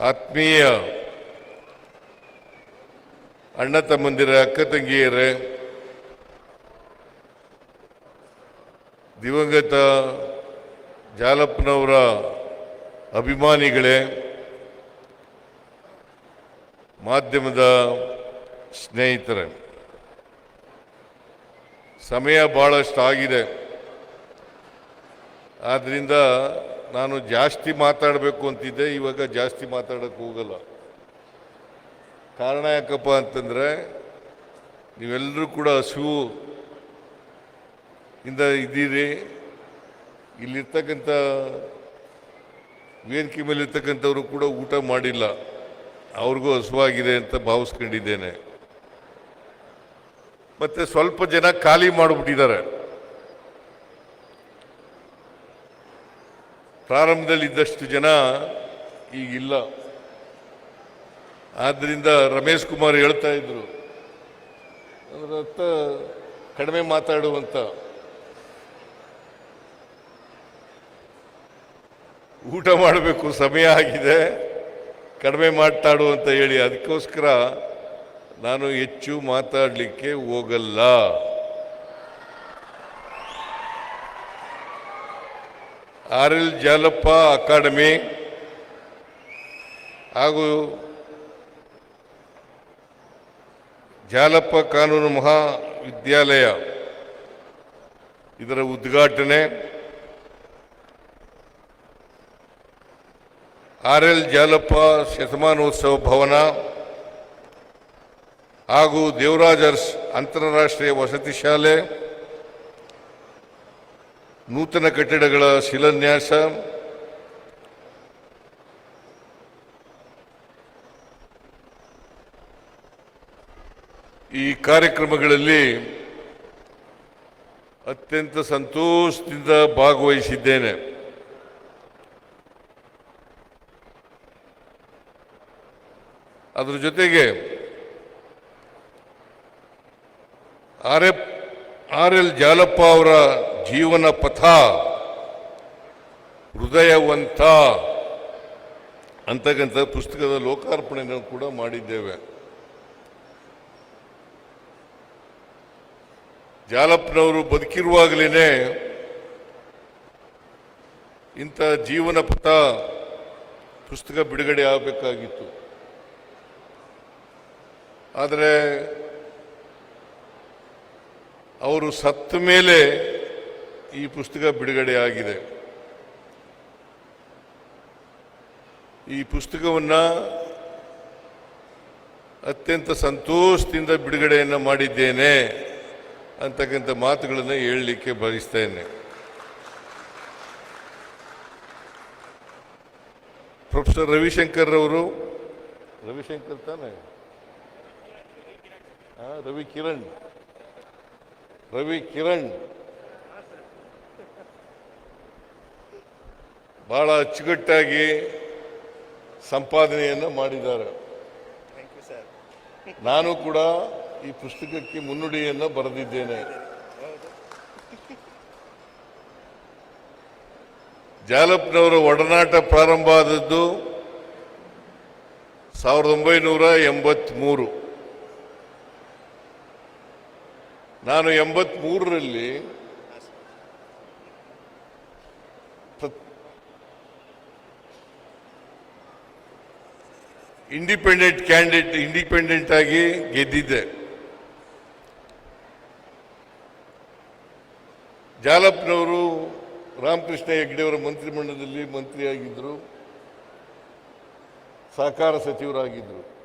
ಆತ್ಮೀಯ ಅಣ್ಣ ತಮ್ಮಂದಿರ ಅಕ್ಕ ತಂಗಿಯರೇ ದಿವಂಗತ ಜಾಲಪ್ಪನವರ ಅಭಿಮಾನಿಗಳೇ ಮಾಧ್ಯಮದ ಸ್ನೇಹಿತರೆ ಸಮಯ ಭಾಳಷ್ಟು ಆಗಿದೆ ಆದ್ದರಿಂದ ನಾನು ಜಾಸ್ತಿ ಮಾತಾಡಬೇಕು ಅಂತಿದ್ದೆ, ಇವಾಗ ಜಾಸ್ತಿ ಮಾತಾಡೋಕ್ಕೆ ಹೋಗಲ್ಲ. ಕಾರಣ ಯಾಕಪ್ಪ ಅಂತಂದರೆ ನೀವೆಲ್ಲರೂ ಕೂಡ ಹಸಿವು ಇಂದ ಇದ್ದೀರಿ. ಇಲ್ಲಿರ್ತಕ್ಕಂಥ ವೇದಿಕೆ ಮೇಲೆ ಇರ್ತಕ್ಕಂಥವರು ಕೂಡ ಊಟ ಮಾಡಿಲ್ಲ. ಅವ್ರಿಗೂ ಹಸುವಾಗಿದೆ ಅಂತ ಭಾವಿಸ್ಕೊಂಡಿದ್ದೇನೆ. ಮತ್ತು ಸ್ವಲ್ಪ ಜನ ಖಾಲಿ ಮಾಡಿಬಿಟ್ಟಿದ್ದಾರೆ. ಪ್ರಾರಂಭದಲ್ಲಿ ಇದ್ದಷ್ಟು ಜನ ಈಗಿಲ್ಲ. ಆದ್ದರಿಂದ ರಮೇಶ್ ಕುಮಾರ್ ಹೇಳ್ತಾ ಇದ್ರು ಅದರತ್ತ ಕಡಿಮೆ ಮಾತಾಡುವಂತ ಊಟ ಮಾಡಬೇಕು, ಸಮಯ ಆಗಿದೆ, ಕಡಿಮೆ ಮಾತಾಡು ಅಂತ ಹೇಳಿ. ಅದಕ್ಕೋಸ್ಕರ ನಾನು ಹೆಚ್ಚು ಮಾತಾಡಲಿಕ್ಕೆ ಹೋಗಲ್ಲ. ಆರ್ ಎಲ್ ಜಾಲಪ್ಪ ಅಕಾಡೆಮಿ ಹಾಗೂ ಜಾಲಪ್ಪ ಕಾನೂನು ಮಹಾವಿದ್ಯಾಲಯ ಇದರ ಉದ್ಘಾಟನೆ. ಆರ್ ಎಲ್ ಜಾಲಪ್ಪ ಶತಮಾನೋತ್ಸವ ಭವನ ಹಾಗೂ ದೇವರಾಜರ್ಸ್ ಅಂತಾರಾಷ್ಟ್ರೀಯ ವಸತಿ ಶಾಲೆ ನೂತನ ಕಟ್ಟಡಗಳ ಶಿಲಾನ್ಯಾಸ. ಈ ಕಾರ್ಯಕ್ರಮಗಳಲ್ಲಿ ಅತ್ಯಂತ ಸಂತೋಷದಿಂದ ಭಾಗವಹಿಸಿದ್ದೇನೆ. ಅದರ ಜೊತೆಗೆ R F R L Jalappa ಅವರ ಜೀವನ ಪಥ, ಹೃದಯವಂತ ಅಂತಕ್ಕಂಥ ಪುಸ್ತಕದ ಲೋಕಾರ್ಪಣೆಯನ್ನು ಕೂಡ ಮಾಡಿದ್ದೇವೆ. ಜಾಲಪ್ಪನವರು ಬದುಕಿರುವಾಗಲೇ ಇಂಥ ಜೀವನ ಪಥ ಪುಸ್ತಕ ಬಿಡುಗಡೆ ಆಗಬೇಕಾಗಿತ್ತು. ಆದರೆ ಅವರು ಸತ್ತ ಮೇಲೆ ಈ ಪುಸ್ತಕ ಬಿಡುಗಡೆ ಆಗಿದೆ ಈ ಪುಸ್ತಕವನ್ನು ಅತ್ಯಂತ ಸಂತೋಷದಿಂದ ಬಿಡುಗಡೆಯನ್ನು ಮಾಡಿದ್ದೇನೆ ಅಂತಕ್ಕಂಥ ಮಾತುಗಳನ್ನು ಹೇಳಲಿಕ್ಕೆ ಬಯಸ್ತೇನೆ. ಪ್ರೊಫೆಸರ್ ರವಿಶಂಕರ್ ಅವರು ರವಿಶಂಕರ್ ತಾನೆ? ರವಿ ಕಿರಣ್ ರವಿ ಕಿರಣ್ ಬಹಳ ಅಚ್ಚುಕಟ್ಟಾಗಿ ಸಂಪಾದನೆಯನ್ನು ಮಾಡಿದ್ದಾರೆ. ನಾನು ಕೂಡ ಈ ಪುಸ್ತಕಕ್ಕೆ ಮುನ್ನುಡಿಯನ್ನು ಬರೆದಿದ್ದೇನೆ. ಜಾಲಪ್ನವರ ಒಡನಾಟ ಪ್ರಾರಂಭ ಆದದ್ದು ಸಾವಿರದ ಒಂಬೈನೂರ ಎಂಬತ್ಮೂರು. ನಾನು ಎಂಬತ್ಮೂರರಲ್ಲಿ ಇಂಡಿಪೆಂಡೆಂಟ್ ಕ್ಯಾಂಡಿಡೇಟ್ ಇಂಡಿಪೆಂಡೆಂಟ್ ಆಗಿ ಗೆದ್ದಿದ್ದೆ. ಜಾಲಪ್ನವರು ರಾಮಕೃಷ್ಣ ಹೆಗ್ಡೆಯವರ ಮಂತ್ರಿಮಂಡಲದಲ್ಲಿ ಮಂತ್ರಿಯಾಗಿದ್ದರು. ಸಹಕಾರ ಸಚಿವರಾಗಿದ್ದರು.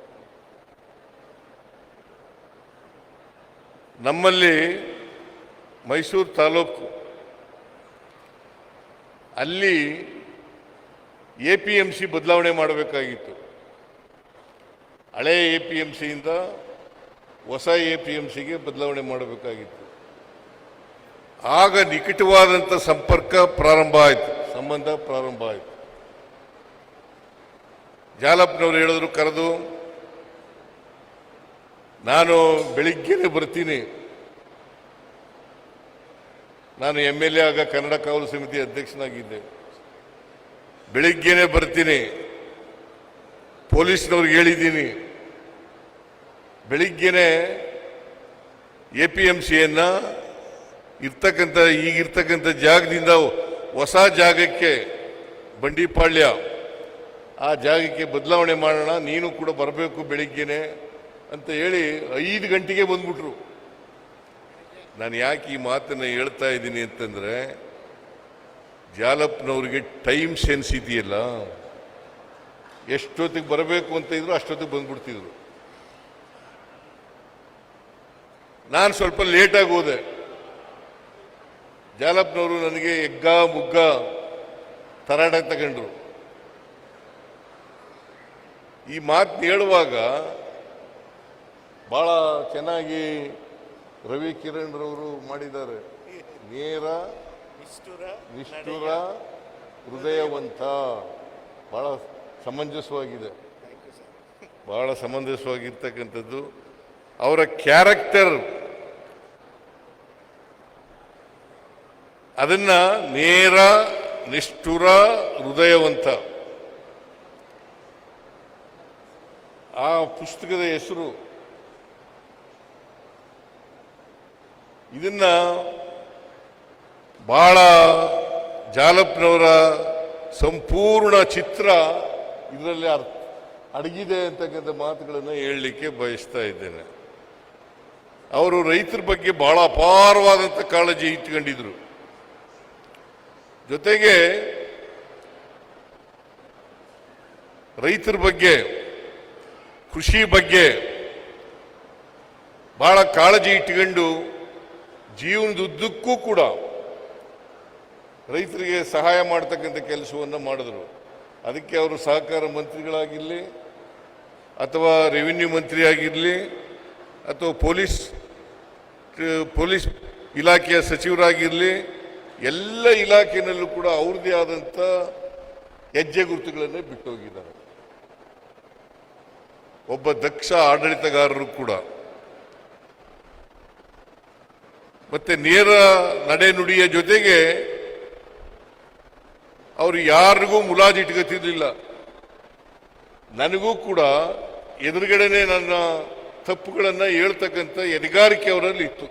ನಮ್ಮಲ್ಲಿ ಮೈಸೂರು ತಾಲೂಕು, ಅಲ್ಲಿ ಎ ಪಿ ಎಂ ಸಿ ಬದಲಾವಣೆ ಮಾಡಬೇಕಾಗಿತ್ತು. ಹಳೆ ಎ ಪಿ ಎಂ ಸಿಯಿಂದ ಹೊಸ ಎ ಪಿ ಎಂ ಸಿಗೆ ಬದಲಾವಣೆ ಮಾಡಬೇಕಾಗಿತ್ತು. ಆಗ ನಿಕಟವಾದಂಥ ಸಂಪರ್ಕ ಪ್ರಾರಂಭ ಆಯಿತು, ಸಂಬಂಧ ಪ್ರಾರಂಭ ಆಯಿತು. ಜಾಲಪ್ಪನವರು ಹೇಳಿದ್ರು, ಕರೆದು, ನಾನು ಬೆಳಿಗ್ಗೆನೆ ಬರ್ತೀನಿ. ನಾನು ಎಂ ಎಲ್ ಎ ಆಗ ಕನ್ನಡ ಕಾವಲು ಸಮಿತಿ ಅಧ್ಯಕ್ಷನಾಗಿದ್ದೆ. ಬೆಳಿಗ್ಗೆನೆ ಬರ್ತೀನಿ. ಪೊಲೀಸ್ನವ್ರಿಗೆ ಹೇಳಿದ್ದೀನಿ. ಬೆಳಿಗ್ಗೆನೆ ಎ ಪಿ ಎಂ ಸಿಯನ್ನು ಇರ್ತಕ್ಕಂಥ, ಈಗಿರ್ತಕ್ಕಂಥ ಜಾಗದಿಂದ ಹೊಸ ಜಾಗಕ್ಕೆ ಬಂಡಿಪಾಳ್ಯ, ಆ ಜಾಗಕ್ಕೆ ಬದಲಾವಣೆ ಮಾಡೋಣ, ನೀನು ಕೂಡ ಬರಬೇಕು ಬೆಳಿಗ್ಗೆನೆ ಅಂತ ಹೇಳಿ ಐದು ಗಂಟೆಗೆ ಬಂದ್ಬಿಟ್ರು. ನಾನು ಯಾಕೆ ಈ ಮಾತನ್ನು ಹೇಳ್ತಾ ಇದ್ದೀನಿ ಅಂತಂದರೆ, ಜಾಲಪ್ನವ್ರಿಗೆ ಟೈಮ್ ಸೆನ್ಸ್ ಇದೆಯಲ್ಲ? ಎಷ್ಟೊತ್ತಿಗೆ ಬರಬೇಕು ಅಂತ ಇದ್ರು ಅಷ್ಟೊತ್ತಿಗೆ ಬಂದ್ಬಿಡ್ತಿದ್ರು. ನಾನು ಸ್ವಲ್ಪ ಲೇಟಾಗಿ ಹೋದೆ. ಜಾಲಪ್ನವರು ನನಗೆ ಎಗ್ಗ ಮುಗ್ಗ ತರಾಟ ತಗೊಂಡ್ರು. ಈ ಮಾತು ಹೇಳುವಾಗ ಬಹಳ ಚೆನ್ನಾಗಿ ರವಿ ಕಿರಣ್ ರವರು ಮಾಡಿದ್ದಾರೆ. ನೇರ ನಿಷ್ಠುರ ಹೃದಯವಂತ. ಬಹಳ ಸಮಂಜಸವಾಗಿದೆ. ಬಹಳ ಸಮಂಜಸವಾಗಿರ್ತಕ್ಕಂಥದ್ದು. ಅವರ ಕ್ಯಾರೆಕ್ಟರ್ ಅದನ್ನ ನೇರ, ನಿಷ್ಠುರ, ಹೃದಯವಂತ. ಆ ಪುಸ್ತಕದ ಹೆಸರು. ಇದನ್ನ ಬಹಳ ಜಾಲಪ್ನವರ ಸಂಪೂರ್ಣ ಚಿತ್ರ ಇದರಲ್ಲಿ ಅರ್ಥ. ಅಡಗಿದೆ ಅಂತಕ್ಕಂಥ ಮಾತುಗಳನ್ನು ಹೇಳಲಿಕ್ಕೆ ಬಯಸ್ತಾ ಇದ್ದೇನೆ. ಅವರು ರೈತರ ಬಗ್ಗೆ ಬಹಳ ಅಪಾರವಾದಂಥ ಕಾಳಜಿ ಇಟ್ಕೊಂಡಿದ್ರು. ಜೊತೆಗೆ ರೈತರ ಬಗ್ಗೆ, ಕೃಷಿ ಬಗ್ಗೆ ಬಹಳ ಕಾಳಜಿ ಇಟ್ಕೊಂಡು ಜೀವನದುದ್ದಕ್ಕೂ ಕೂಡ ರೈತರಿಗೆ ಸಹಾಯ ಮಾಡ್ತಕ್ಕಂಥ ಕೆಲಸವನ್ನು ಮಾಡಿದ್ರು. ಅದಕ್ಕೆ ಅವರು ಸಹಕಾರ ಮಂತ್ರಿಗಳಾಗಿರಲಿ ಅಥವಾ ರೆವಿನ್ಯೂ ಮಂತ್ರಿ ಆಗಿರಲಿ ಅಥವಾ ಪೊಲೀಸ್ ಪೊಲೀಸ್ ಇಲಾಖೆಯ ಸಚಿವರಾಗಿರಲಿ, ಎಲ್ಲ ಇಲಾಖೆಯಲ್ಲೂ ಕೂಡ ಅವ್ರದ್ದೇ ಆದಂಥ ಹೆಜ್ಜೆ ಗುರುತುಗಳನ್ನೇ ಬಿಟ್ಟೋಗಿದ್ದಾರೆ. ಒಬ್ಬ ದಕ್ಷ ಆಡಳಿತಗಾರರು ಕೂಡ. ಮತ್ತೆ ನೇರ ನಡೆನುಡಿಯ ಜೊತೆಗೆ ಅವರು ಯಾರಿಗೂ ಮುಲಾಜಿ ಇಟ್ಕೋತಿರ್ಲಿಲ್ಲ. ನನಗೂ ಕೂಡ ಎದುರುಗಡೆನೆ ನನ್ನ ತಪ್ಪುಗಳನ್ನು ಹೇಳ್ತಕ್ಕಂಥ ಎದೆಗಾರಿಕೆ ಅವರಲ್ಲಿ ಇತ್ತು.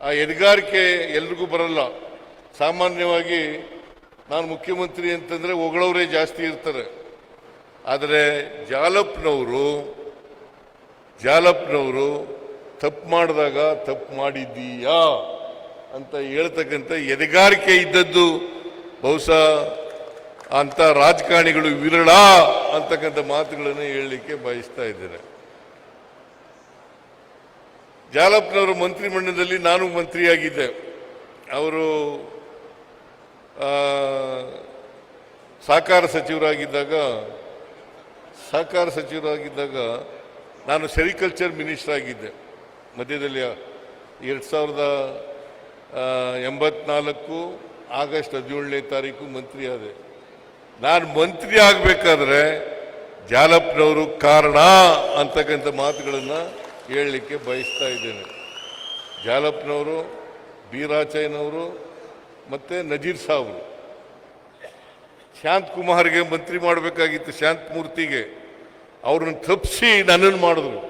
ಆ ಎದೆಗಾರಿಕೆ ಎಲ್ರಿಗೂ ಬರಲ್ಲ. ಸಾಮಾನ್ಯವಾಗಿ ನಾನು ಮುಖ್ಯಮಂತ್ರಿ ಅಂತಂದ್ರೆ ಹೊಗಳವರೇ ಜಾಸ್ತಿ ಇರ್ತಾರೆ. ಆದರೆ ಜಾಲಪ್ನವರು ಜಾಲಪ್ನವರು ತಪ್ಪು ಮಾಡಿದಾಗ ತಪ್ಪು ಮಾಡಿದ್ದೀಯಾ? ಅಂತ ಹೇಳ್ತಕ್ಕಂಥ ಎದೆಗಾರಿಕೆ ಇದ್ದದ್ದು ಬಹುಶಃ ಅಂತ ರಾಜಕಾರಣಿಗಳು ವಿರಳ ಅಂತಕ್ಕಂಥ ಮಾತುಗಳನ್ನು ಹೇಳಲಿಕ್ಕೆ ಬಯಸ್ತಾ ಇದ್ದೇನೆ. ಮಂತ್ರಿ ಮಂತ್ರಿಮಂಡಲದಲ್ಲಿ ನಾನು ಮಂತ್ರಿಯಾಗಿದ್ದೆ. ಅವರು ಸಹಕಾರ ಸಚಿವರಾಗಿದ್ದಾಗ ಸಹಕಾರ ಸಚಿವರಾಗಿದ್ದಾಗ ನಾನು ಸೆರಿಕಲ್ಚರ್ ಮಿನಿಸ್ಟರ್ ಆಗಿದ್ದೆ. ಮಧ್ಯದಲ್ಲಿ ಎರಡು ಸಾವಿರದ ಎಂಬತ್ನಾಲ್ಕು ಆಗಸ್ಟ್ ಹದಿನೇಳನೇ ತಾರೀಕು ಮಂತ್ರಿ ಆದೆ. ನಾನು ಮಂತ್ರಿ ಆಗಬೇಕಾದ್ರೆ ಜಾಲಪ್ನವರು ಕಾರಣ ಅಂತಕ್ಕಂಥ ಮಾತುಗಳನ್ನು ಹೇಳಲಿಕ್ಕೆ ಬಯಸ್ತಾ ಇದ್ದೇನೆ. ಜಾಲಪ್ನವರು ಬೀರಾಚಯ್ಯನವರು ಮತ್ತು ನಜೀರ್ ಸಾವ್ರು ಶಾಂತ್ ಕುಮಾರ್ಗೆ ಮಂತ್ರಿ ಮಾಡಬೇಕಾಗಿತ್ತು ಶಾಂತ್ ಮೂರ್ತಿಗೆ. ಅವ್ರನ್ನ ತಪ್ಪಿಸಿ ನನ್ನನ್ನು ಮಾಡಿದ್ರು.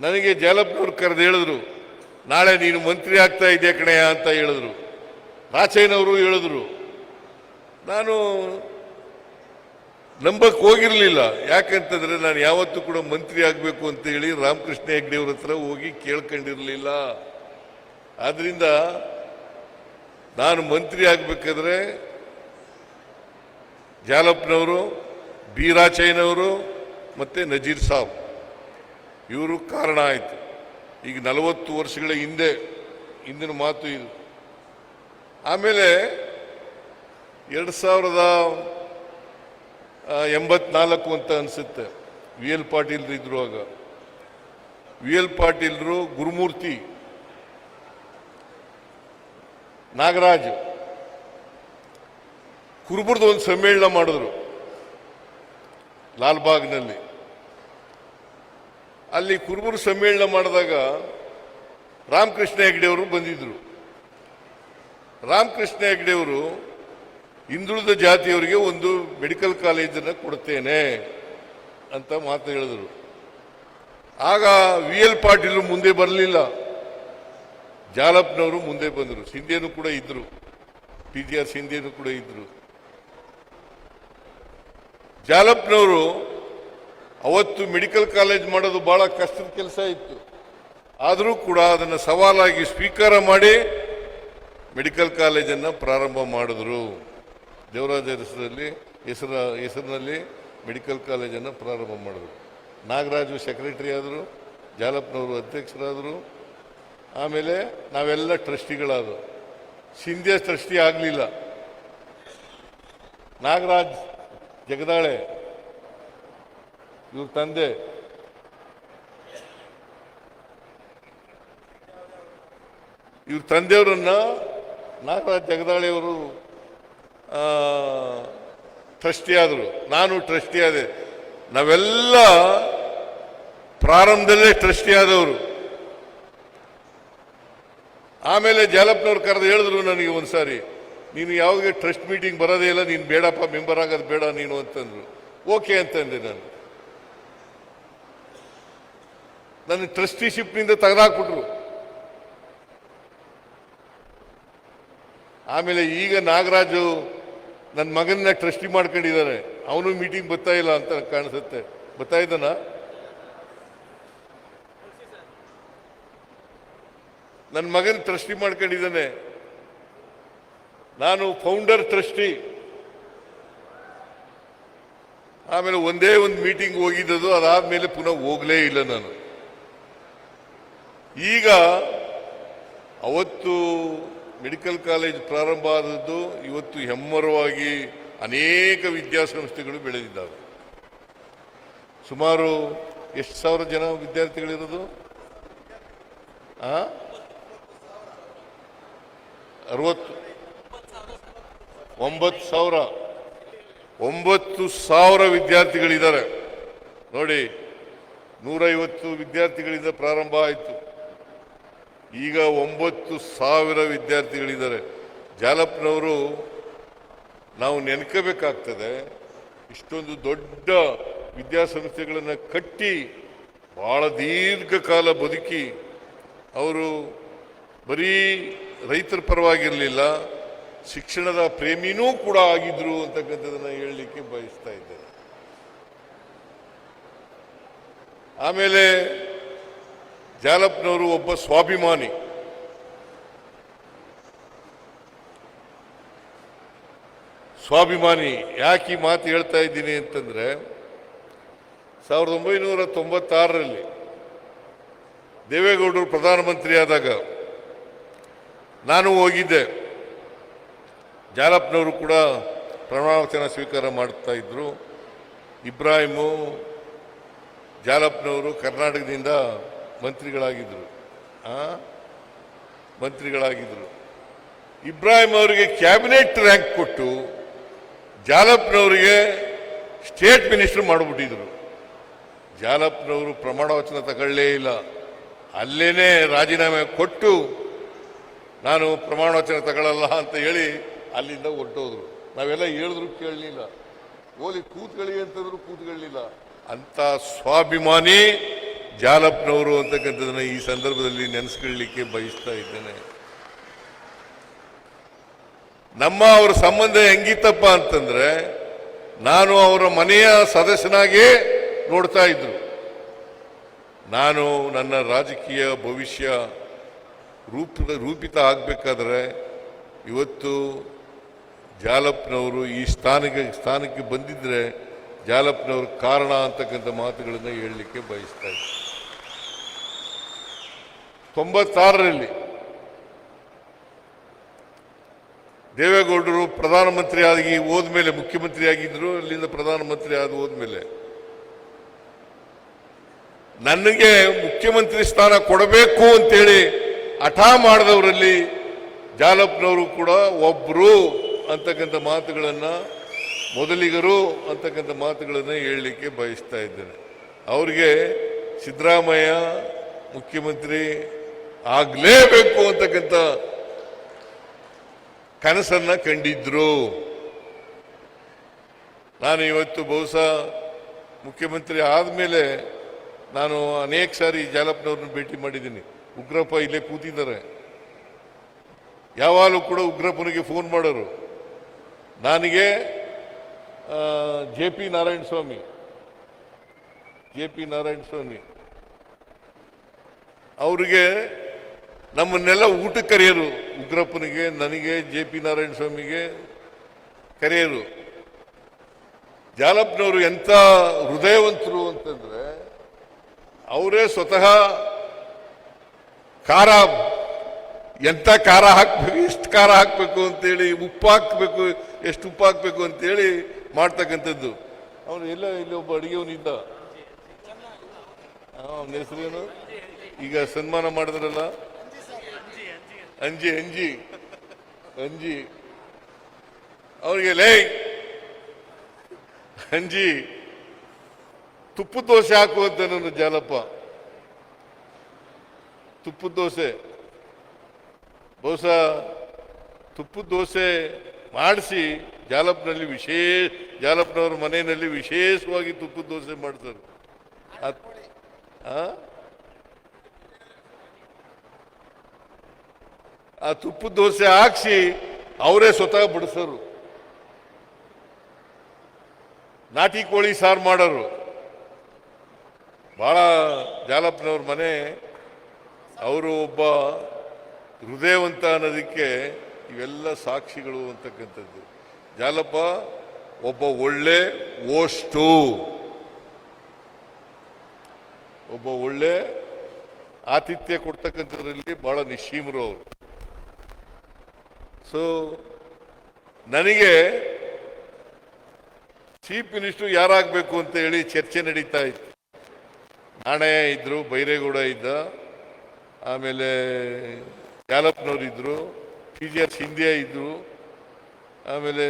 ನನಗೆ ಜಾಲಪ್ನವ್ರು ಕರೆದು ಹೇಳಿದ್ರು ನಾಳೆ ನೀನು ಮಂತ್ರಿ ಆಗ್ತಾ ಇದೆಯಾ ಕಣಯ್ಯ ಅಂತ ಹೇಳಿದ್ರು. ರಾಚಯ್ಯನವರು ಹೇಳಿದ್ರು. ನಾನು ನಂಬಕ್ ಹೋಗಿರಲಿಲ್ಲ. ಯಾಕಂತಂದ್ರೆ ನಾನು ಯಾವತ್ತೂ ಕೂಡ ಮಂತ್ರಿ ಆಗಬೇಕು ಅಂತ ಹೇಳಿ ರಾಮಕೃಷ್ಣ ಹೆಗ್ಡೆಯವ್ರ ಹತ್ರ ಹೋಗಿ ಕೇಳ್ಕೊಂಡಿರಲಿಲ್ಲ. ಆದ್ರಿಂದ ನಾನು ಮಂತ್ರಿ ಆಗಬೇಕಾದ್ರೆ ಜಾಲಪ್ನವರು ಬೀರಾಚಯ್ಯನವರು ಮತ್ತೆ ನಜೀರ್ ಸಾಬ್. ಇವರು ಕಾರಣ ಆಯಿತು. ಈಗ ನಲವತ್ತು ವರ್ಷಗಳ ಹಿಂದೆ, ಹಿಂದಿನ ಮಾತು ಇದು. ಆಮೇಲೆ ಎರಡು ಸಾವಿರದ ಎಂಬತ್ನಾಲ್ಕು ಅಂತ ಅನಿಸುತ್ತೆ. ವಿ ಎಲ್ ಪಾಟೀಲ್ ಇದ್ರು ಆಗ. ವಿ ಎಲ್ ಪಾಟೀಲ್ರು ಗುರುಮೂರ್ತಿ, ನಾಗರಾಜ್. ಕುರುಬುರ್ದು ಒಂದು ಸಮ್ಮೇಳನ ಮಾಡಿದ್ರು, ಲಾಲ್ಬಾಗ್ನಲ್ಲಿ. ಅಲ್ಲಿ ಕುರುಬರು ಸಮ್ಮೇಳನ ಮಾಡಿದಾಗ ರಾಮಕೃಷ್ಣ ಹೆಗ್ಡೆಯವರು ಬಂದಿದ್ರು. ರಾಮಕೃಷ್ಣ ಹೆಗ್ಡೆಯವರು ಹಿಂದುಳಿದ ಜಾತಿಯವರಿಗೆ ಒಂದು ಮೆಡಿಕಲ್ ಕಾಲೇಜನ್ನು ಕೊಡ್ತೇನೆ ಅಂತ ಮಾತು ಹೇಳಿದರು. ಆಗ ವಿ ಎಲ್ ಪಾಟೀಲ್ ಮುಂದೆ ಬರಲಿಲ್ಲ. ಜಾಲಪ್ನವರು ಮುಂದೆ ಬಂದರು. ಸಿಂಧಿಯನ್ನು ಕೂಡ ಇದ್ದರು ಪಿ ಜಿ ಆರ್ ಸಿಂಧಿಯನ್ನು ಕೂಡ ಇದ್ದರು ಜಾಲಪ್ನವರು ಅವತ್ತು ಮೆಡಿಕಲ್ ಕಾಲೇಜ್ ಮಾಡೋದು ಬಹಳ ಕಷ್ಟದ ಕೆಲಸ ಇತ್ತು. ಆದರೂ ಕೂಡ ಅದನ್ನು ಸವಾಲಾಗಿ ಸ್ವೀಕಾರ ಮಾಡಿ ಮೆಡಿಕಲ್ ಕಾಲೇಜನ್ನು ಪ್ರಾರಂಭ ಮಾಡಿದ್ರು. ದೇವರಾಜ ಹೆಸರಲ್ಲಿ ಹೆಸರ, ಹೆಸರಿನಲ್ಲಿ ಮೆಡಿಕಲ್ ಕಾಲೇಜನ್ನು ಪ್ರಾರಂಭ ಮಾಡಿದ್ರು. ನಾಗರಾಜು ಸೆಕ್ರೆಟರಿ ಆದರು ಜಾಲಪ್ಪನವರು ಅಧ್ಯಕ್ಷರಾದರು. ಆಮೇಲೆ ನಾವೆಲ್ಲ ಟ್ರಸ್ಟಿಗಳಾದರು. ಸಿಂಧ್ಯಾ ಟ್ರಸ್ಟಿ ಆಗಲಿಲ್ಲ. ನಾಗರಾಜ್ ಜಗದಾಳೆ ಇವ್ರ ತಂದೆ. ಇವ್ರ ತಂದೆಯವರನ್ನ ನಾಗರಾಜ್ ಜಗದಾಳಿಯವರು ಟ್ರಸ್ಟಿ ಆದರು. ನಾನು ಟ್ರಸ್ಟಿ ಆದೆ. ನಾವೆಲ್ಲ ಪ್ರಾರಂಭದಲ್ಲೇ ಟ್ರಸ್ಟಿ ಆದವರು. ಆಮೇಲೆ ಜಾಲಪ್ನವ್ರು ಕರೆದು ಹೇಳಿದ್ರು ನನಗೆ ಒಂದ್ಸಾರಿ, ನೀನು ಯಾವಾಗ ಟ್ರಸ್ಟ್ ಮೀಟಿಂಗ್ ಬರೋದೇ ಇಲ್ಲ, ನೀನು ಬೇಡಪ್ಪ, ಮೆಂಬರ್ ಆಗೋದು ಬೇಡ ನೀನು ಅಂತಂದ್ರು. ಓಕೆ ಅಂತಂದೆ ನಾನು. ನನ್ನ ಟ್ರಸ್ಟಿಶಿಪ್ನಿಂದ ತೆಗೆದಾಕ್ಬಿಟ್ರು. ಆಮೇಲೆ ಈಗ ನಾಗರಾಜು ನನ್ನ ಮಗನ್ನ ಟ್ರಸ್ಟಿ ಮಾಡ್ಕೊಂಡಿದ್ದಾರೆ. ಅವನು ಮೀಟಿಂಗ್ ಬರ್ತಾ ಇಲ್ಲ ಅಂತ ಕಾಣಿಸುತ್ತೆ. ಬರ್ತಾ ಇದ್ದಾನ? ನನ್ನ ಮಗನ ಟ್ರಸ್ಟಿ ಮಾಡ್ಕೊಂಡಿದ್ದಾನೆ. ನಾನು ಫೌಂಡರ್ ಟ್ರಸ್ಟಿ ಆಮೇಲೆ ಒಂದೇ ಒಂದು ಮೀಟಿಂಗ್ ಹೋಗಿದ್ದದು ಅದಾದ್ಮೇಲೆ ಪುನಃ ಹೋಗಲೇ ಇಲ್ಲ ನಾನು. ಈಗ ಅವತ್ತು ಮೆಡಿಕಲ್ ಕಾಲೇಜ್ ಪ್ರಾರಂಭ ಆದದ್ದು ಇವತ್ತು ಹೆಮ್ಮರವಾಗಿ ಅನೇಕ ವಿದ್ಯಾಸಂಸ್ಥೆಗಳು ಬೆಳೆದಿದ್ದಾವೆ. ಸುಮಾರು ಎಷ್ಟು ಸಾವಿರ ಜನ ವಿದ್ಯಾರ್ಥಿಗಳಿರೋದು? ಅರವತ್ತು. ಒಂಬತ್ತು ಸಾವಿರ. ಒಂಬತ್ತು ಸಾವಿರ ವಿದ್ಯಾರ್ಥಿಗಳಿದ್ದಾರೆ. ನೋಡಿ, ನೂರೈವತ್ತು ವಿದ್ಯಾರ್ಥಿಗಳಿಂದ ಪ್ರಾರಂಭ ಆಯಿತು. ಈಗ ಒಂಬತ್ತು ಸಾವಿರ ವಿದ್ಯಾರ್ಥಿಗಳಿದ್ದಾರೆ. ಜಾಲಪ್ಪನವರು ನಾವು ನೆನ್ಕೋಬೇಕಾಗ್ತದೆ, ಇಷ್ಟೊಂದು ದೊಡ್ಡ ವಿದ್ಯಾಸಂಸ್ಥೆಗಳನ್ನು ಕಟ್ಟಿ ಭಾಳ ದೀರ್ಘಕಾಲ ಬದುಕಿ, ಅವರು ಬರೀ ರೈತರ ಪರವಾಗಿರಲಿಲ್ಲ, ಶಿಕ್ಷಣದ ಪ್ರೇಮಿನೂ ಕೂಡ ಆಗಿದ್ರು ಅಂತಕ್ಕಂಥದ್ದನ್ನು ಹೇಳಲಿಕ್ಕೆ ಬಯಸ್ತಾ ಇದ್ದೇನೆ. ಆಮೇಲೆ ಜಾಲಪ್ನವರು ಒಬ್ಬ ಸ್ವಾಭಿಮಾನಿ. ಸ್ವಾಭಿಮಾನಿ, ಯಾಕೆ ಈ ಮಾತು ಹೇಳ್ತಾ ಇದ್ದೀನಿ ಅಂತಂದ್ರೆ, ಸಾವಿರದ ಒಂಬೈನೂರ ತೊಂಬತ್ತಾರರಲ್ಲಿ ದೇವೇಗೌಡರು ಪ್ರಧಾನಮಂತ್ರಿ ಆದಾಗ ನಾನು ಹೋಗಿದ್ದೆ. ಜಾಲಪ್ನವರು ಕೂಡ ಪ್ರಮಾಣವಚನ ಸ್ವೀಕಾರ ಮಾಡ್ತಾ ಇದ್ರು. ಇಬ್ರಾಹಿಮು ಜಾಲಪ್ನವರು ಕರ್ನಾಟಕದಿಂದ ಮಂತ್ರಿಗಳಾಗಿದ್ದರು? ಮಂತ್ರಿಗಳಾಗಿದ್ದರು ಇಬ್ರಾಹಿಂ ಅವರಿಗೆ ಕ್ಯಾಬಿನೆಟ್ ರ್ಯಾಂಕ್ ಕೊಟ್ಟು ಜಾಲಪ್ನವರಿಗೆ ಸ್ಟೇಟ್ ಮಿನಿಸ್ಟರ್ ಮಾಡಿಬಿಟ್ಟಿದ್ರು. ಜಾಲಪ್ನವರು ಪ್ರಮಾಣ ವಚನ ತಗೊಳ್ಳೇ ಇಲ್ಲ. ಅಲ್ಲೇ ರಾಜೀನಾಮೆ ಕೊಟ್ಟು ನಾನು ಪ್ರಮಾಣ ವಚನ ತಗೊಳ್ಳಲ್ಲ ಅಂತ ಹೇಳಿ ಅಲ್ಲಿಂದ ಹೊರಟೋದ್ರು. ನಾವೆಲ್ಲ ಹೇಳಿದ್ರು ಕೇಳಲಿಲ್ಲ. ಓಲಿ ಕೂತ್ಕೊಳ್ಳಿ ಅಂತಂದ್ರು ಕೂತ್ಕೊಳ್ಳಿಲ್ಲ. ಅಂತ ಸ್ವಾಭಿಮಾನಿ ಜಾಲಪ್ನವರು ಅಂತಕ್ಕಂಥದ್ದನ್ನು ಈ ಸಂದರ್ಭದಲ್ಲಿ ನೆನೆಸ್ಕೊಳ್ಳಿಕ್ಕೆ ಬಯಸ್ತಾ ಇದ್ದೇನೆ. ನಮ್ಮ ಅವರ ಸಂಬಂಧ ಹೆಂಗಿತ್ತಪ್ಪ ಅಂತಂದ್ರೆ, ನಾನು ಅವರ ಮನೆಯ ಸದಸ್ಯನಾಗೇ ನೋಡ್ತಾ ಇದ್ರು. ನಾನು ನನ್ನ ರಾಜಕೀಯ ಭವಿಷ್ಯ ರೂಪ ರೂಪಿತ ಆಗಬೇಕಾದ್ರೆ, ಇವತ್ತು ಜಾಲಪ್ನವರು ಈ ಸ್ಥಾನಕ್ಕೆ ಸ್ಥಾನಕ್ಕೆ ಬಂದಿದ್ರೆ ಜಾಲಪ್ನವ್ರ ಕಾರಣ ಅಂತಕ್ಕಂಥ ಮಾತುಗಳನ್ನು ಹೇಳಲಿಕ್ಕೆ ಬಯಸ್ತಾ ಇದ್ದೆ ತೊಂಬತ್ತಾರರಲ್ಲಿ ದೇವೇಗೌಡರು ಪ್ರಧಾನಮಂತ್ರಿ ಆಗಿ ಹೋದ್ಮೇಲೆ ಮುಖ್ಯಮಂತ್ರಿ ಆಗಿದ್ರು ಅಲ್ಲಿಂದ ಪ್ರಧಾನಮಂತ್ರಿ ಆದ ಹೋದ್ಮೇಲೆ. ನನಗೆ ಮುಖ್ಯಮಂತ್ರಿ ಸ್ಥಾನ ಕೊಡಬೇಕು ಅಂತೇಳಿ ಹಠ ಮಾಡಿದವರಲ್ಲಿ ಜಾಲಪ್ನವರು ಕೂಡ ಒಬ್ರು ಅಂತಕ್ಕಂಥ ಮಾತುಗಳನ್ನು, ಮೊದಲಿಗರು ಅಂತಕ್ಕಂಥ ಮಾತುಗಳನ್ನು ಹೇಳಲಿಕ್ಕೆ ಬಯಸ್ತಾ ಇದ್ದೇನೆ. ಅವರಿಗೆ ಸಿದ್ದರಾಮಯ್ಯ, ಮುಖ್ಯಮಂತ್ರಿ ಆಗಲೇಬೇಕು ಅಂತಕ್ಕಂಥ ಕನಸನ್ನ ಕಂಡಿದ್ರು. ನಾನು ಇವತ್ತು ಬಹುಶಃ ಮುಖ್ಯಮಂತ್ರಿ ಆದಮೇಲೆ ನಾನು ಅನೇಕ ಸಾರಿ ಜಾಲಪ್ಪನವ್ರನ್ನ ಭೇಟಿ ಮಾಡಿದ್ದೀನಿ. ಉಗ್ರಪ್ಪ ಇಲ್ಲೇ ಕೂತಿದ್ದಾರೆ. ಯಾವಾಗಲೂ ಕೂಡ ಉಗ್ರಪ್ಪನಿಗೆ ಫೋನ್ ಮಾಡೋರು. ನನಗೆ J P Narayana Swamy. J P Narayana Swamy. ಅವರಿಗೆ ನಮ್ಮನ್ನೆಲ್ಲ ಊಟಕ್ಕೆ ಕರೆಯರು. ಉಗ್ರಪ್ಪನಿಗೆ, ನನಗೆ, ಜೆ ಪಿ ನಾರಾಯಣ ಸ್ವಾಮಿಗೆ ಕರೆಯೋರು. ಜಾಲಪ್ಪನವರು ಎಂಥ ಹೃದಯವಂತರು ಅಂತಂದ್ರೆ, ಅವರೇ ಸ್ವತಃ ಖಾರ, ಎಂಥ ಖಾರ ಹಾಕ್ಬೇಕು, ಎಷ್ಟು ಖಾರ ಹಾಕಬೇಕು ಅಂತೇಳಿ, ಉಪ್ಪು ಹಾಕಬೇಕು, ಎಷ್ಟು ಉಪ್ಪು ಹಾಕಬೇಕು ಅಂತೇಳಿ ಮಾಡ್ತಕ್ಕಂಥದ್ದು. ಅವನು ಎಲ್ಲ, ಇಲ್ಲಿ ಒಬ್ಬ ಅಡುಗೆವನಿದ್ದ ಅವನ ಏನು? ಈಗ ಸನ್ಮಾನ ಮಾಡಿದ್ರಲ್ಲ? ಅಂಜಿ ಅಂಜಿ ಅಂಜಿ. ಅವರಿಗೆ, ಲೇ, ಅಂಜಿ, ತುಪ್ಪು ದೋಸೆ ಹಾಕುವಂತೆ ನನ್ನ ಜಾಲಪ್ಪ ತುಪ್ಪು ದೋಸೆ. ಬಹುಶಃ ತುಪ್ಪು ದೋಸೆ ಮಾಡಿಸಿ ಜಾಲಪ್ನಲ್ಲಿ ವಿಶೇಷ, ಜಾಲಪ್ನವ್ರ ಮನೆಯಲ್ಲಿ ವಿಶೇಷವಾಗಿ ತುಪ್ಪು ದೋಸೆ ಮಾಡ್ತಾರೆ. ಆ? ತುಪ್ಪದ ದೋಸೆ ಹಾಕ್ಸಿ ಅವರೇ ಸ್ವತಃ ಬಡಿಸೋರು. ನಾಟಿ ಕೋಳಿ ಸಾರು ಮಾಡೋರು. ಭಾಳ ಜಾಲಪ್ಪನವ್ರ ಮನೆ, ಅವರು ಒಬ್ಬ ಹೃದಯವಂತ ಅನ್ನೋದಕ್ಕೆ ಇವೆಲ್ಲ ಸಾಕ್ಷಿಗಳು ಅಂತಕ್ಕಂಥದ್ದು. ಜಾಲಪ್ಪ ಒಬ್ಬ ಒಳ್ಳೆ ಓಷ್ಟು ಒಬ್ಬ ಒಳ್ಳೆ ಆತಿಥ್ಯ ಕೊಡ್ತಕ್ಕಂಥದ್ರಲ್ಲಿ ಬಹಳ ನಿಶ್ಚೀಮರು ಅವರು. ಸೊ ನನಗೆ ಚೀಫ್ ಮಿನಿಸ್ಟರ್ ಯಾರಾಗಬೇಕು ಅಂತ ಹೇಳಿ ಚರ್ಚೆ ನಡೀತಾ ಇತ್ತು. ನಾಣಯ್ಯ ಇದ್ದರು ಬೈರೇಗೌಡ ಇದ್ದ ಆಮೇಲೆ ಯಾಲಪ್ಪನವರಿದ್ದರು ಪಿ ಜಿ ಆರ್ ಸಿಂಧಿಯಾ ಇದ್ರು ಆಮೇಲೆ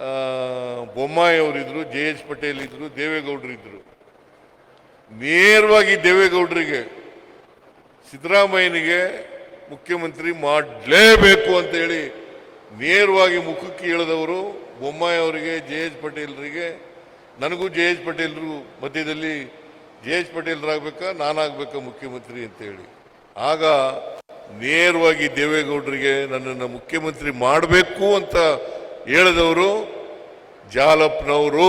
ಆ, ಬೊಮ್ಮಾಯಿ ಅವರಿದ್ರು ಜೆ ಎಚ್ ಪಟೇಲ್ ಇದ್ದರು ದೇವೇಗೌಡರು ಇದ್ರು. ನೇರವಾಗಿ ದೇವೇಗೌಡರಿಗೆ ಸಿದ್ದರಾಮಯ್ಯನಿಗೆ ಮುಖ್ಯಮಂತ್ರಿ ಮಾಡಲೇಬೇಕು ಅಂತೇಳಿ ನೇರವಾಗಿ ಮುಖಕ್ಕೆ ಹೇಳಿದವರು ಬೊಮ್ಮಾಯಿ ಅವರಿಗೆ ಜೆ ಎಚ್ ಪಟೇಲ್ರಿಗೆ. ನನಗೂ ಜೆ ಎಚ್ ಪಟೇಲರು ಮಧ್ಯದಲ್ಲಿ ಜೆ ಎಚ್ ಪಟೇಲ್ರಾಗಬೇಕಾ, ನಾನಾಗಬೇಕಾ ಮುಖ್ಯಮಂತ್ರಿ ಅಂತೇಳಿ ಆಗ ನೇರವಾಗಿ ದೇವೇಗೌಡರಿಗೆ ನನ್ನನ್ನು ಮುಖ್ಯಮಂತ್ರಿ ಮಾಡಬೇಕು ಅಂತ ಹೇಳಿದವರು ಜಾಲಪ್ಪನವರು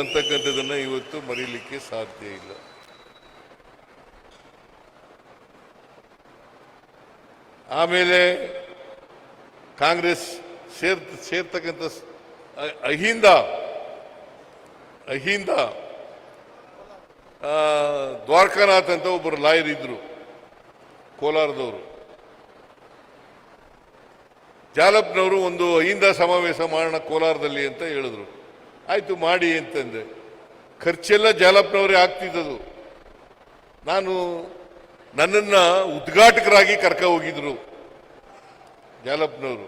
ಅಂತಕ್ಕಂಥದ್ದನ್ನು ಇವತ್ತು ಮರೀಲಿಕ್ಕೆ ಸಾಧ್ಯ ಇಲ್ಲ. ಆಮೇಲೆ ಕಾಂಗ್ರೆಸ್ ಸೇರ್, ಸೇರ್ತಕ್ಕಂಥ ಅಹಿಂದ ಅಹಿಂದ ದ್ವಾರಕಾನಾಥ್ ಅಂತ ಒಬ್ಬರು ಲಾಯರ್ ಇದ್ರು, ಕೋಲಾರದವರು. ಜಾಲಪ್ನವರು ಒಂದು ಅಹಿಂದ ಸಮಾವೇಶ ಮಾಡೋಣ ಕೋಲಾರದಲ್ಲಿ ಅಂತ ಹೇಳಿದ್ರು. ಆಯ್ತು ಮಾಡಿ ಅಂತಂದೆ. ಖರ್ಚೆಲ್ಲ ಜಾಲಪ್ನವರೇ ಆಗ್ತಿದ್ದದು. ನಾನು ನನ್ನನ್ನ ಉದ್ಘಾಟಕರಾಗಿ ಕರ್ಕ ಹೋಗಿದ್ರು. ಜಾಲಪ್ಪನವರು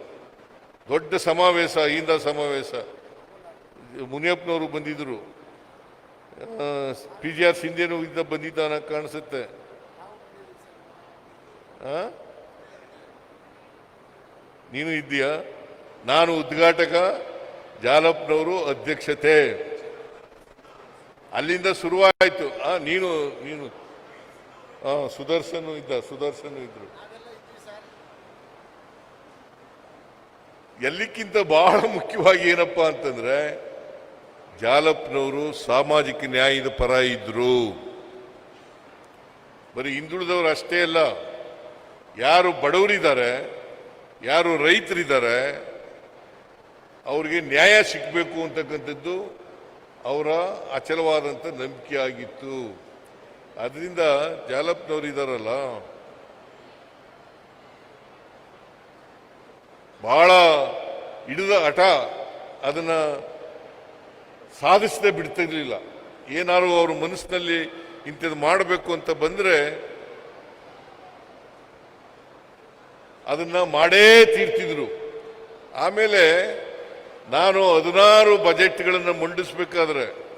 ದೊಡ್ಡ ಸಮಾವೇಶ ಈಂದ ಸಮಾವೇಶ. ಮುನಿಯಪ್ಪನವರು ಬಂದಿದ್ರು. ಪಿ ಜಿ ಆರ್ ಸಿಂಧೇನು ಇದ್ದ ಬಂದಿದ್ದಾನ ಕಾಣಿಸುತ್ತೆ? ನೀನು ಇದ್ದೀಯಾ? ನಾನು ಉದ್ಘಾಟಕ ಜಾಲಪ್ಪನವರು ಅಧ್ಯಕ್ಷತೆ. ಅಲ್ಲಿಂದ ಶುರುವಾಯಿತು. ನೀನು ನೀನು. ಆ ಸುದರ್ಶನ್ ಇದ್ದ, ಸುದರ್ಶನ್ ಇದ್ರು. ಎಲ್ಲಿಕ್ಕಿಂತ ಬಹಳ ಮುಖ್ಯವಾಗಿ ಏನಪ್ಪಾ ಅಂತಂದ್ರೆ ಜಾಲಪ್ಪನವರು ಸಾಮಾಜಿಕ ನ್ಯಾಯದ ಪರ ಇದ್ರು. ಬರೀ ಹಿಂದುಳಿದವರು ಅಷ್ಟೇ ಅಲ್ಲ, ಯಾರು ಬಡವರಿದ್ದಾರೆ, ಯಾರು ರೈತರಿದ್ದಾರೆ, ಅವ್ರಿಗೆ ನ್ಯಾಯ ಸಿಗಬೇಕು ಅಂತಕ್ಕಂಥದ್ದು ಅವರ ಅಚಲವಾದಂಥ ನಂಬಿಕೆ ಆಗಿತ್ತು ಅದರಿಂದ ಜಾಲಪ್ನವ್ರು ಇದ್ದಾರಲ್ಲ ಬಹಳ ಹಿಡಿದ ಹಠ ಅದನ್ನ ಸಾಧಿಸದೆ ಬಿಡ್ತಿರ್ಲಿಲ್ಲ. ಏನಾದ್ರು ಅವ್ರ ಮನಸ್ಸಿನಲ್ಲಿ ಇಂಥದ್ದು ಮಾಡಬೇಕು ಅಂತ ಬಂದ್ರೆ ಅದನ್ನ ಮಾಡೇ ತೀರ್ತಿದ್ರು. ಆಮೇಲೆ ನಾನು ಹದಿನಾರು ಬಜೆಟ್ಗಳನ್ನು ಮಂಡಿಸ್ಬೇಕಾದ್ರೆ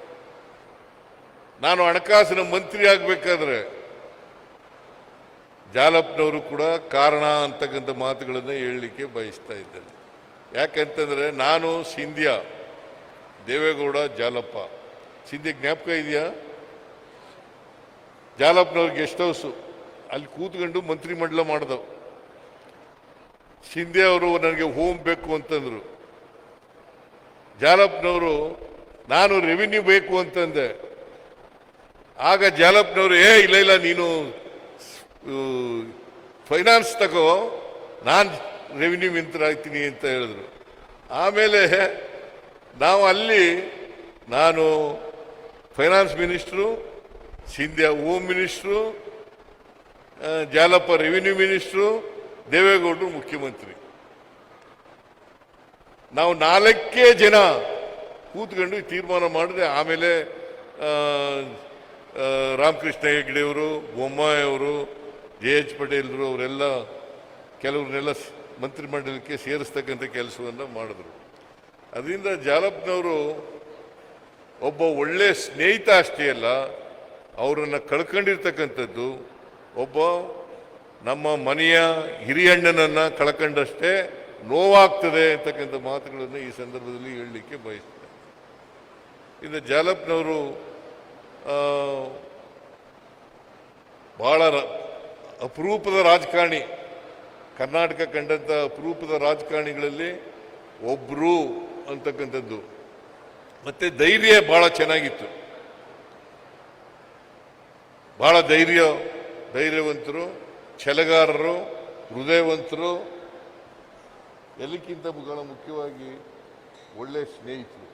ನಾನು ಹಣಕಾಸಿನ ಮಂತ್ರಿ ಆಗಬೇಕಾದ್ರೆ ಜಾಲಪ್ಪನವರು ಕೂಡ ಕಾರಣ ಅಂತಕ್ಕಂಥ ಮಾತುಗಳನ್ನು ಹೇಳಲಿಕ್ಕೆ ಬಯಸ್ತಾ ಇದ್ದೇನೆ. ಯಾಕಂತಂದರೆ ನಾನು ಸಿಂಧ್ಯಾ, ದೇವೇಗೌಡ, ಜಾಲಪ್ಪ. ಸಿಂಧೆ ಜ್ಞಾಪಕ ಇದೆಯಾ? ಜಾಲಪ್ಪನವ್ರ ಗೆಸ್ಟ್ ಹೌಸು. ಅಲ್ಲಿ ಕೂತ್ಕೊಂಡು ಮಂತ್ರಿಮಂಡಲ ಮಾಡಿದವು. ಸಿಂಧೆ ಅವರು ನನಗೆ ಹೋಮ್ ಬೇಕು ಅಂತಂದ್ರು. ಜಾಲಪ್ಪನವರು ನಾನು ರೆವಿನ್ಯೂ ಬೇಕು ಅಂತಂದೆ. ಆಗ ಜಾಲಪ್ಪನವರು ಏ, ಇಲ್ಲ ಇಲ್ಲ, ನೀನು ಫೈನಾನ್ಸ್ ತಗೋ, ನಾನು ರೆವಿನ್ಯೂ ಮಿಂತ್ರ ಆಗ್ತೀನಿ ಅಂತ ಹೇಳಿದ್ರು. ಆಮೇಲೆ ನಾವು ಅಲ್ಲಿ, ನಾನು finance minister Scindia home minister Jalappa revenue minister ದೇವೇಗೌಡರು ಮುಖ್ಯಮಂತ್ರಿ. ನಾವು ನಾಲ್ಕೇ ಜನ ಕೂತ್ಕೊಂಡು ತೀರ್ಮಾನ ಮಾಡಿದ್ರೆ, ಆಮೇಲೆ ರಾಮಕೃಷ್ಣ ಹೆಗ್ಡೆಯವರು ಬೊಮ್ಮಾಯಿಯವರು ಜೆ ಎಚ್ ಪಟೇಲ್ರು ಅವರೆಲ್ಲ ಕೆಲವ್ರನ್ನೆಲ್ಲ ಮಂತ್ರಿಮಂಡಲಕ್ಕೆ ಸೇರಿಸ್ತಕ್ಕಂಥ ಕೆಲಸವನ್ನು ಮಾಡಿದ್ರು. ಅದರಿಂದ ಜಾಲಪ್ನವರು ಒಬ್ಬ ಒಳ್ಳೆಯ ಸ್ನೇಹಿತ ಅಷ್ಟೇ ಅಲ್ಲ, ಅವರನ್ನು ಕಳ್ಕೊಂಡಿರ್ತಕ್ಕಂಥದ್ದು, ಒಬ್ಬ ನಮ್ಮ ಮನೆಯ ಹಿರಿಯಣ್ಣನನ್ನು ಕಳ್ಕೊಂಡಷ್ಟೇ ನೋವಾಗ್ತದೆ ಅಂತಕ್ಕಂಥ ಮಾತುಗಳನ್ನು ಈ ಸಂದರ್ಭದಲ್ಲಿ ಹೇಳಲಿಕ್ಕೆ ಬಯಸ್ತೇನೆ. ಇನ್ನು ಜಾಲಪ್ಪನವರು ರ- ಅಪರೂಪದ ರಾಜಕಾರಣಿ, ಕರ್ನಾಟಕ ಕಂಡಂಥ ಅಪರೂಪದ ರಾಜಕಾರಣಿಗಳಲ್ಲಿ ಒಬ್ಬರು ಅಂತಕ್ಕಂಥದ್ದು. ಮತ್ತು ಧೈರ್ಯ ಭಾಳ ಚೆನ್ನಾಗಿತ್ತು. ಭಾಳ ಧೈರ್ಯ, ಧೈರ್ಯವಂತರು, ಛಲಗಾರರು, ಹೃದಯವಂತರು, ಎಲ್ಲಕ್ಕಿಂತ ಬಹಳ ಮುಖ್ಯವಾಗಿ ಒಳ್ಳೆಯ ಸ್ನೇಹಿತರು.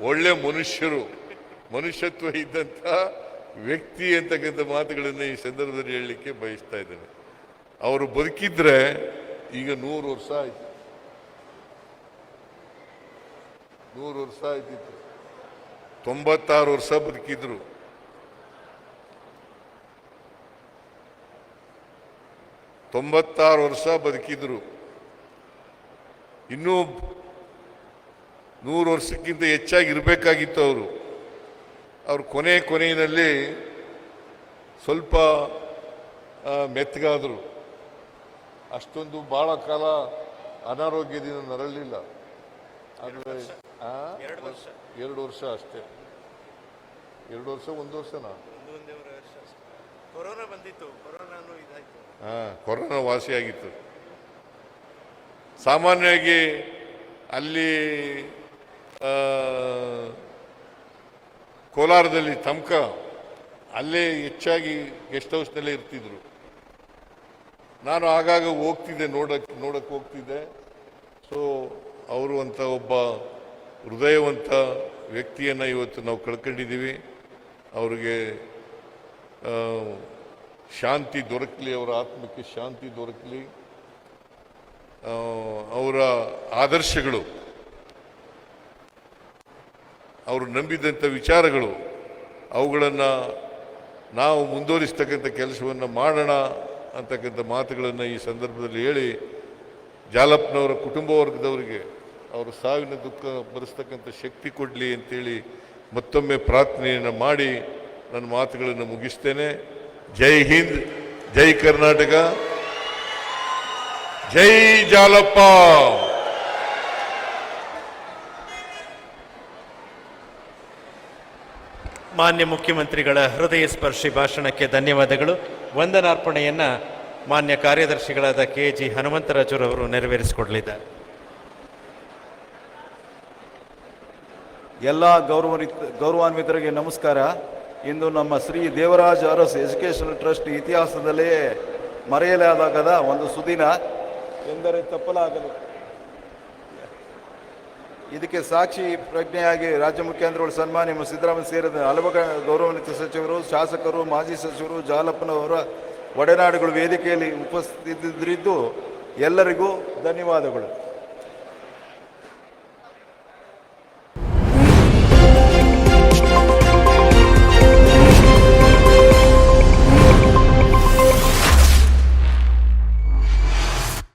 ಒಳ್ಳೆ ಮನುಷ್ಯರು, ಮನುಷ್ಯತ್ವ ಇದ್ದಂಥ ವ್ಯಕ್ತಿ ಅಂತಕ್ಕಂಥ ಮಾತುಗಳನ್ನು ಈ ಸಂದರ್ಭದಲ್ಲಿ ಹೇಳಲಿಕ್ಕೆ ಬಯಸ್ತಾ ಇದ್ದೇನೆ. ಅವರು ಬದುಕಿದ್ರೆ ಈಗ ನೂರು ವರ್ಷ ಆಯ್ತು. ನೂರು ವರ್ಷ ಆಯ್ತಿತ್ತು. ತೊಂಬತ್ತಾರು ವರ್ಷ ಬದುಕಿದ್ರು. ತೊಂಬತ್ತಾರು ವರ್ಷ ಬದುಕಿದ್ರು. ಇನ್ನೂ ನೂರು ವರ್ಷಕ್ಕಿಂತ ಹೆಚ್ಚಾಗಿ ಇರಬೇಕಾಗಿತ್ತು ಅವರು. ಅವರು ಕೊನೆ ಕೊನೆಯಲ್ಲಿ ಸ್ವಲ್ಪ ಮೆತ್ತಗಾದರು. ಅಷ್ಟೊಂದು ಭಾಳ ಕಾಲ ಅನಾರೋಗ್ಯದಿಂದ ನರಳಿಲ್ಲ ಆದರೆ ಎರಡು ವರ್ಷ. ಅಷ್ಟೇ. ಎರಡು ವರ್ಷ ಒಂದು ವರ್ಷನಾ? ಕೊರೋನಾ ಬಂದಿತ್ತು. ಹಾ ಕೊರೋನಾ ವಾಸಿಯಾಗಿತ್ತು. ಸಾಮಾನ್ಯವಾಗಿ ಅಲ್ಲಿ ಕೋಲಾರದಲ್ಲಿ ತಮಕ ಅಲ್ಲೇ ಹೆಚ್ಚಾಗಿ ಗೆಸ್ಟ್ ಹೌಸ್ನಲ್ಲೇ ಇರ್ತಿದ್ರು. ನಾನು ಆಗಾಗ ಹೋಗ್ತಿದ್ದೆ ನೋಡಕ್ಕೆ ನೋಡಕ್ಕೆ ಹೋಗ್ತಿದ್ದೆ. ಸೊ ಅವರು ಅಂತ ಒಬ್ಬ ಹೃದಯವಂತ ವ್ಯಕ್ತಿಯನ್ನು ಇವತ್ತು ನಾವು ಕಳ್ಕೊಂಡಿದ್ದೀವಿ. ಅವರಿಗೆ ಶಾಂತಿ ದೊರಕಲಿ, ಅವರ ಆತ್ಮಕ್ಕೆ ಶಾಂತಿ ದೊರಕಲಿ. ಅವರ ಆದರ್ಶಗಳು. ಅವರು ನಂಬಿದಂಥ ವಿಚಾರಗಳು, ಅವುಗಳನ್ನು ನಾವು ಮುಂದುವರಿಸ್ತಕ್ಕಂಥ ಕೆಲಸವನ್ನು ಮಾಡೋಣ ಅಂತಕ್ಕಂಥ ಮಾತುಗಳನ್ನು ಈ ಸಂದರ್ಭದಲ್ಲಿ ಹೇಳಿ ಜಾಲಪ್ಪನವರ ಕುಟುಂಬ ವರ್ಗದವರಿಗೆ ಅವರು ಸಾವಿನ ದುಃಖ ಬರೆಸ್ತಕ್ಕಂಥ ಶಕ್ತಿ ಕೊಡಲಿ ಅಂತೇಳಿ ಮತ್ತೊಮ್ಮೆ ಪ್ರಾರ್ಥನೆಯನ್ನು ಮಾಡಿ ನನ್ನ ಮಾತುಗಳನ್ನು ಮುಗಿಸ್ತೇನೆ. ಜೈ ಹಿಂದ್, ಜೈ ಕರ್ನಾಟಕ, ಜೈ ಜಾಲಪ್ಪ! ಮಾನ್ಯ ಮುಖ್ಯಮಂತ್ರಿಗಳ ಹೃದಯ ಸ್ಪರ್ಶಿ ಭಾಷಣಕ್ಕೆ ಧನ್ಯವಾದಗಳು. ವಂದನಾರ್ಪಣೆಯನ್ನು ಮಾನ್ಯ ಕಾರ್ಯದರ್ಶಿಗಳಾದ ಕೆ ಜಿ ಹನುಮಂತರಾಜುರವರು ನೆರವೇರಿಸಿಕೊಡಲಿದ್ದಾರೆ. ಎಲ್ಲ ಗೌರವರಿತ ಗೌರವಾನ್ವಿತರಿಗೆ ನಮಸ್ಕಾರ. ಇಂದು ನಮ್ಮ ಶ್ರೀ ದೇವರಾಜ್ ಅರಸ್ ಎಜುಕೇಷನಲ್ ಟ್ರಸ್ಟ್ ಇತಿಹಾಸದಲ್ಲೇ ಮರೆಯಲಾಗದ ಒಂದು ಸುದಿನ. ಎಂದರೆ ತಪ್ಪಲಾಗದು. ಇದಕ್ಕೆ ಸಾಕ್ಷಿ ಪ್ರಜ್ಞೆಯಾಗಿ ರಾಜ್ಯ ಮುಖ್ಯಮಂತ್ರಿಗಳು ಸನ್ಮಾನ್ಯ ಸಿದ್ದರಾಮಯ್ಯ ಸೇರಿದ ಹಲವು ಗೌರವಾನ್ವಿತ ಸಚಿವರು, ಶಾಸಕರು, ಮಾಜಿ ಸಚಿವರು, ಜಾಲಪ್ಪನವರ ಒಡನಾಡುಗಳು ವೇದಿಕೆಯಲ್ಲಿ ಉಪಸ್ಥಿತಿದ್ದು ಎಲ್ಲರಿಗೂ ಧನ್ಯವಾದಗಳು.